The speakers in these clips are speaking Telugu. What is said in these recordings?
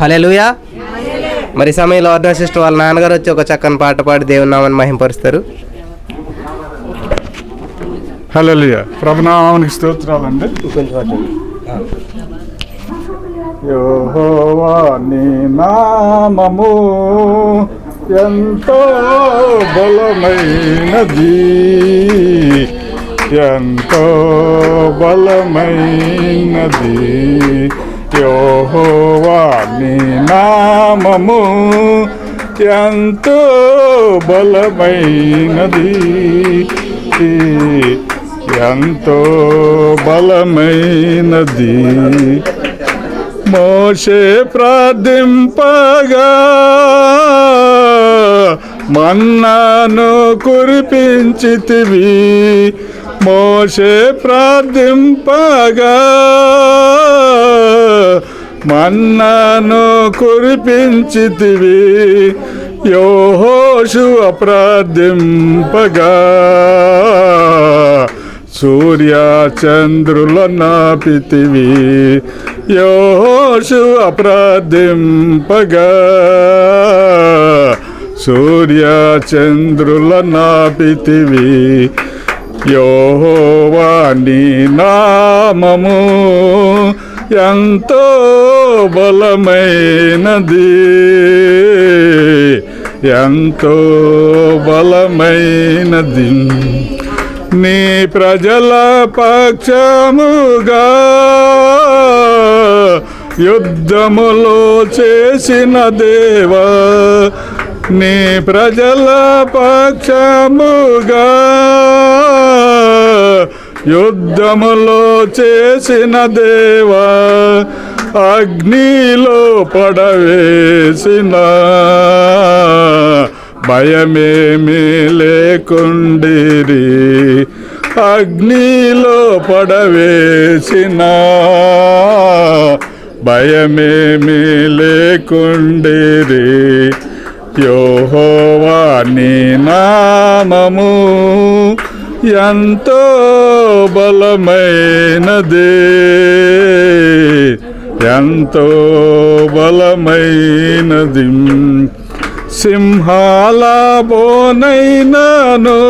హలెలుయా మరి సమయంలో ఆర్డర్ సిస్టర్ వాళ్ళ నాన్నగారు వచ్చి ఒక చక్కని పాట పాడి దేవుని నామని మహింపరుస్తారు. హల్లెలూయ. ప్రభునామానికి స్తోత్రాలండి. యోహోవా నీ నామము ఎంతో బలమైనది. ఎంతో బలమైనది. యోహోవా నీ నామము ఎంతో బలమైనది. ఎంతో బలమైనది. మోషే ప్రార్థింపగా మన్నాను కురిపించితివి. మోషే ప్రార్థింపగా. మన్నాను కురిపించితివి. యోహోషు అప్రార్థింపగా సూర్య చంద్రుల నాపితివి యోషు అప్రార్థింపగా సూర్య చంద్రుల నాపితివి యోవాని నామము ఎంతో బలమైనది. ఎంతో బలమైనది. నీ ప్రజల పక్షముగా యుద్ధములో చేసిన దేవా నీ ప్రజల పక్షముగా యుద్ధములో చేసిన దేవా అగ్నిలో పడవేసిన. భయమేమీ లేకుండిరి. అగ్నిలో పడవేసిన. భయమేమీ లేకుండిరి. యోహోవా నీ నామము ఎంతో బలమైనది. ఎంతో బలమైనది. సింహాల బోనైనాను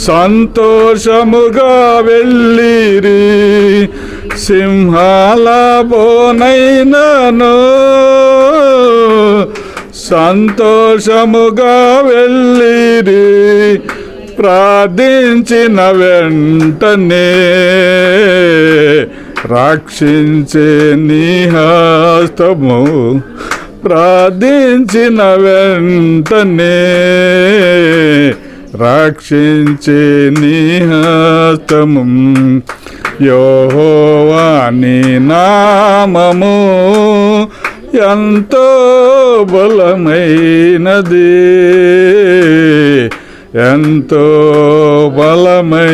సంతోషముగా వెళ్ళిరి. సింహాల బోనైనాను సంతోషముగా వెళ్ళిరి ప్రార్థించిన వెంటనే రక్షించే నీహస్తము ప్రార్థించిన వెంటనే రక్షించే నిహస్తము యోహోవాని నామము ఎంతో బలమైనది. ఎంతో బలమైనది.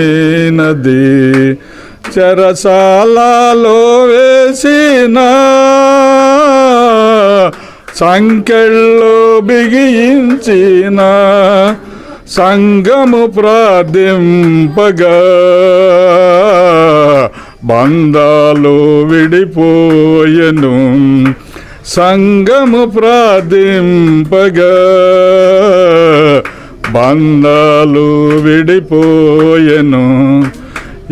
చెరసాలలో వేసిన సంకెళ్ళు బిగించిన సంగము ప్రార్థింపగా బంధాలు విడిపోయెను. సంగము ప్రార్థింపగా. బంధాలు విడిపోయెను.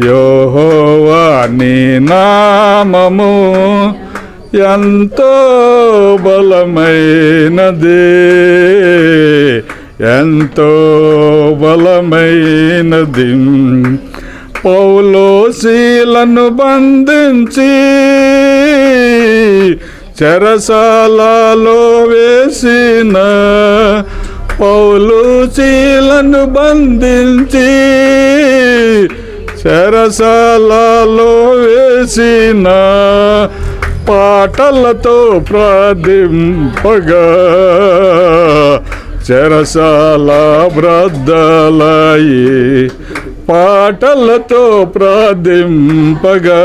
యోహోవా నీ నామము ఎంతో బలమైనది. ఎంతో బలమైనది. పౌలోశీలను బంధించి చెరసాలలో వేసిన పౌలు చీలను బంధించి చెరసాలలో వేసిన పాటలతో ప్రార్థింపగా. చెరసాల బ్రద్దలయి పాటలతో ప్రార్థింపగా.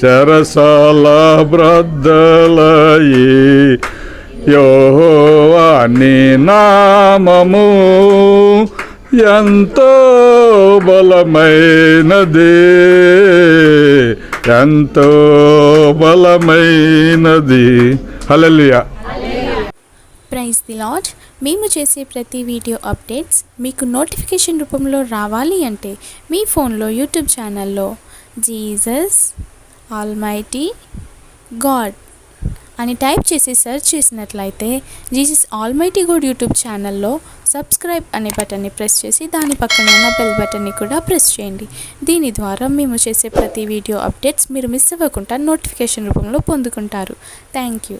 చెరసాల బ్రద్దలయి యోహోవా నీ నామము ఎంతో బలమైనది ఎంతో బలమైనది. హలలియా ప్రైజ్ ది లాడ్ మేము చేసే ప్రతి వీడియో అప్డేట్స్ మీకు నోటిఫికేషన్ రూపంలో రావాలి అంటే మీ ఫోన్లో యూట్యూబ్ ఛానల్లో. జీసస్ ఆల్మైటీ గాడ్ అని టైప్ చేసి సెర్చ్ చేసినట్లయితే జీసస్ ఆల్మైటీ గుడ్ యూట్యూబ్ ఛానల్లో సబ్స్క్రైబ్ అనే బటన్ని ప్రెస్ చేసి దాని పక్కన ఉన్న బెల్ బటన్ని కూడా ప్రెస్ చేయండి. దీని ద్వారా మేము చేసే ప్రతి వీడియో అప్డేట్స్ మీరు మిస్ అవ్వకుండా నోటిఫికేషన్ రూపంలో పొందుకుంటారు. Thank you.